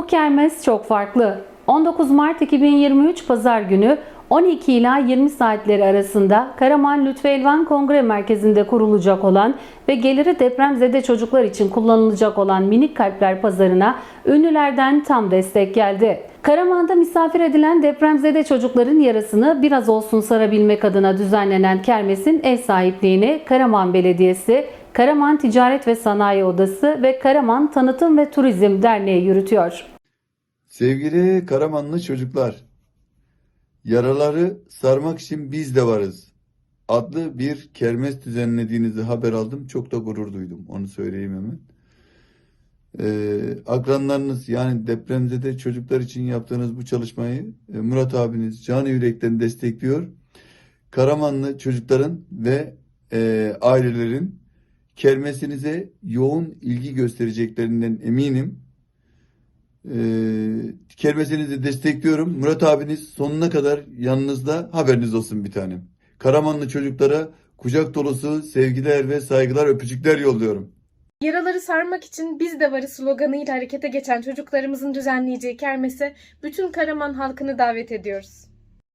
Bu kermes çok farklı. 19 Mart 2023 Pazar günü 12 ila 20 saatleri arasında Karaman Lütfü Elvan Kongre Merkezi'nde kurulacak olan ve geliri depremzede çocuklar için kullanılacak olan Minik Kalpler Pazarına ünlülerden tam destek geldi. Karaman'da misafir edilen depremzede çocukların yarasını biraz olsun sarabilmek adına düzenlenen kermesin ev sahipliğini Karaman Belediyesi, Karaman Ticaret ve Sanayi Odası ve Karaman Tanıtım ve Turizm Derneği yürütüyor. Sevgili Karamanlı çocuklar, yaraları sarmak için biz de varız. Adlı bir kermes düzenlediğinizi haber aldım. Çok da gurur duydum. Onu söyleyeyim hemen. Ee, akranlarınız yani depremzede çocuklar için yaptığınız bu çalışmayı e, Murat abiniz canı yürekten destekliyor. Karamanlı çocukların ve e, ailelerin kermesinize yoğun ilgi göstereceklerinden eminim. Ee, kermesinizi destekliyorum. Murat abiniz sonuna kadar yanınızda haberiniz olsun bir tanem. Karamanlı çocuklara kucak dolusu sevgiler ve saygılar öpücükler yolluyorum. Yaraları sarmak için biz de varız sloganıyla harekete geçen çocuklarımızın düzenleyeceği kermese bütün Karaman halkını davet ediyoruz.